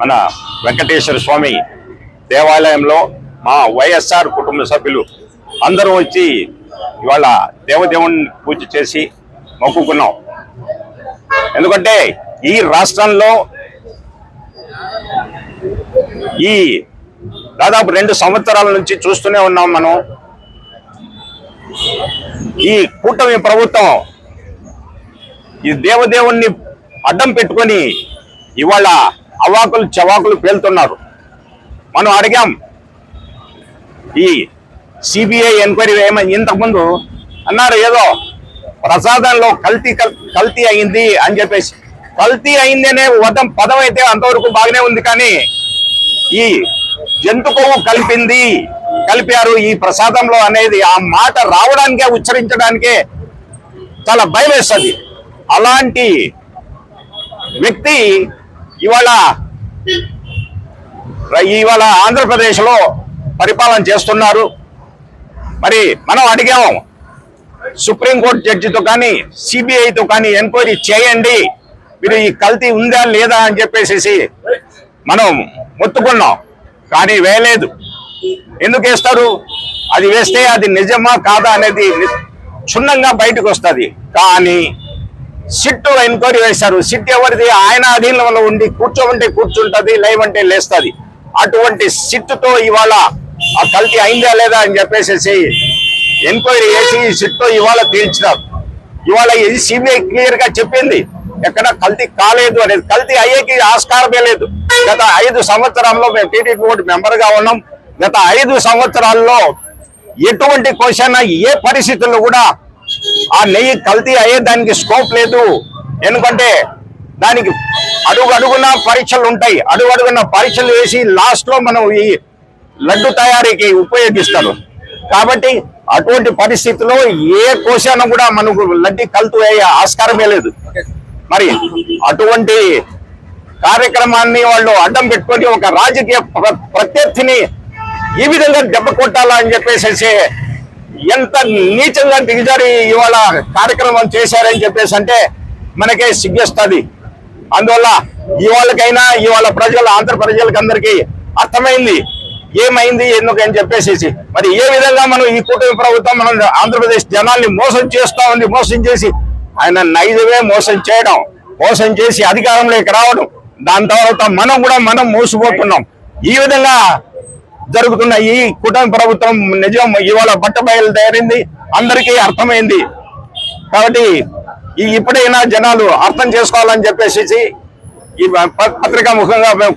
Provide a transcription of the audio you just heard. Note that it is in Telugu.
మన వెంకటేశ్వర స్వామి దేవాలయంలో మా వైఎస్ఆర్ కుటుంబ సభ్యులు అందరూ వచ్చి ఇవాళ దేవదేవుని పూజ చేసి మొక్కుకున్నాం. ఎందుకంటే ఈ రాష్ట్రంలో ఈ దాదాపు రెండు సంవత్సరాల నుంచి చూస్తూనే ఉన్నాం మనం. ఈ కూటమి ప్రభుత్వం ఈ దేవదేవుణ్ణి అడ్డం పెట్టుకొని ఇవాళ అవాకులు చవాకులు పేలుతున్నారు. మనం అడిగాం ఈ సిబిఐ ఎంక్వైరీ ఏమైంది ఇంతకుముందు అన్నారు ఏదో ప్రసాదంలో కల్తీ కల్- కల్తీ అయింది అని చెప్పేసి. కల్తీ అయింది అనే వదం పదం అయితే అంతవరకు బాగానే ఉంది కానీ ఈ జంతు కొవ్వు కలిపింది కలిపారు ఈ ప్రసాదంలో అనేది ఆ మాట రావడానికే ఉచ్చరించడానికే చాలా భయం అలాంటి వ్యక్తి ఇవాళ ఇవాళ ఆంధ్రప్రదేశ్లో పరిపాలన చేస్తున్నారు. మరి మనం అడిగాము సుప్రీంకోర్టు జడ్జితో కానీ సిబిఐతో కానీ ఎంక్వైరీ చేయండి. మీరు ఈ కల్తీ ఉందా లేదా అని చెప్పేసి మనం మొత్తుకున్నాం. కానీ వేయలేదు. ఎందుకు వేస్తారు? అది వేస్తే అది నిజమా కాదా అనేది క్షుణ్ణంగా బయటకు వస్తుంది. కానీ సిట్ ఎంక్వైరీ వేశారు. సిట్ ఎవరిది? ఆయన అధీనంలో ఉండి కూర్చోమంటే కూర్చుంటది లేవంటే లేస్తుంది. అటువంటి సిట్టుతో ఇవాళ ఆ కల్తీ అయిందా లేదా అని చెప్పేసి ఎంక్వైరీ చేసి ఈ సిట్తో ఇవాళ తీర్చినారు. ఇవాళ ఇది సిబిఐ క్లియర్గా చెప్పింది. ఎక్కడ కల్తీ కాలేదు అనేది. కల్తీ అయ్యేకి ఆస్కారమే లేదు. గత ఐదు సంవత్సరాల్లో మేము టీటీడీ బోర్డు మెంబర్గా ఉన్నాం. గత ఐదు సంవత్సరాల్లో ఎటువంటి క్వశ్చన్ ఏ పరిస్థితుల్లో కూడా ఆ నెయ్యి కల్తీ అయ్యే దానికి స్కోప్ లేదు. ఎందుకంటే దానికి అడుగు అడుగున పరీక్షలు ఉంటాయి. అడుగు అడుగున పరీక్షలు వేసి లాస్ట్లో మనం ఈ లడ్డు తయారీకి ఉపయోగిస్తారు. కాబట్టి అటువంటి పరిస్థితిలో ఏ క్వశ్చన్ కూడా మనకు లడ్డి కలుతూ అయ్యే ఆస్కారమే లేదు. మరి అటువంటి కార్యక్రమాన్ని వాళ్ళు అడ్డం పెట్టుకొని ఒక రాజకీయ ప్ర- ప్రత్యర్థిని ఈ విధంగా దెబ్బ కొట్టాలా అని ఎంత నీచంగా దిగజారి ఇవాళ కార్యక్రమం చేశారని చెప్పేసి అంటే మనకే సిగ్గేస్తుంది. అందువల్ల ఇవాళకైనా ఇవాళ ప్రజలు ఆంధ్ర ప్రజలకందరికీ అర్థమైంది. ఏమైంది ఎందుకు అని చెప్పేసి మరి ఏ విధంగా మనం ఈ కూటమి ప్రభుత్వం మనం ఆంధ్రప్రదేశ్ జనాల్ని మోసం చేస్తామని ఉంది మోసం చేసి ఆయన నైజమే మోసం చేయడం మోసం చేసి అధికారంలోకి రావడం దాని తర్వాత మనం కూడా మనం మోసపోతున్నాం. ఈ విధంగా జరుగుతున్న ఈ కూటమి ప్రభుత్వం నిజం ఇవాళ బట్ట తయారైంది అందరికీ అర్థమైంది. కాబట్టి ఈ ఇప్పుడైనా జనాలు అర్థం చేసుకోవాలని చెప్పేసి ఈ ప- పత్రికా ముఖంగా మేము